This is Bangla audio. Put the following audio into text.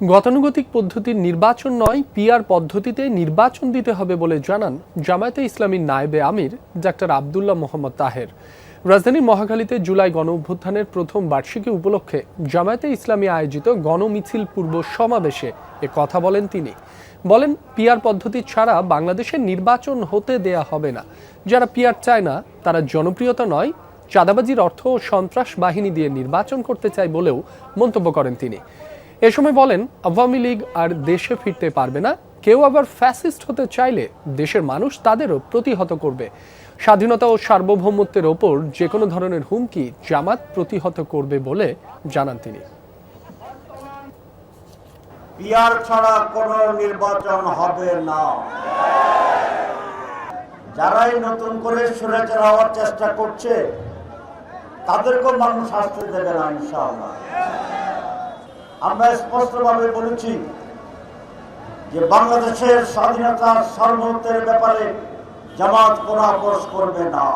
গতানুগতিক পদ্ধতির নির্বাচন নয়, পিআর পদ্ধতিতে নির্বাচন দিতে হবে বলে জানান জামায়াতে ইসলামীর নায়েবে আমির ডাক্তার আবদুল্লাহ মোহাম্মদ তাহের। রাজধানীর মহাখালীতে জুলাই গণ অভ্যুত্থানের প্রথম বার্ষিকী উপলক্ষে জামায়াতে ইসলামী আয়োজিত গণমিছিল পূর্ব সমাবেশে এ কথা বলেন তিনি। বলেন, পিআর পদ্ধতি ছাড়া বাংলাদেশের নির্বাচন হতে দেয়া হবে না। যারা পিআর চায় না, তারা জনপ্রিয়তা নয়, চাঁদাবাজির অর্থ ও সন্ত্রাস বাহিনী দিয়ে নির্বাচন করতে চায় বলেও মন্তব্য করেন তিনি। এ সময় বলেন, আওয়ামী লীগ আর দেশে ফিরতে পারবে না। কেউ আবার ফ্যাসিস্ট হতে চাইলে দেশের মানুষ তাদেরও প্রতিহত করবে। স্বাধীনতা ও সার্বভৌমত্বের ওপর যে কোনো ধরনের হুমকি জামাত প্রতিহত করবে বলে জানান তিনি। পিয়ার ছাড়া কোনো নির্বাচন হবে না। যারাই নতুন করে সুরেচার হওয়ার চেষ্টা করছে, তাদেরকেও মানুষ শাস্তি দেবে না, ইনশাআল্লাহ। আমরা স্পষ্টভাবে বলেছি যে বাংলাদেশের স্বাধীনতার সার্বভৌমত্বের ব্যাপারে জামাত কোন আপোষ করবে না।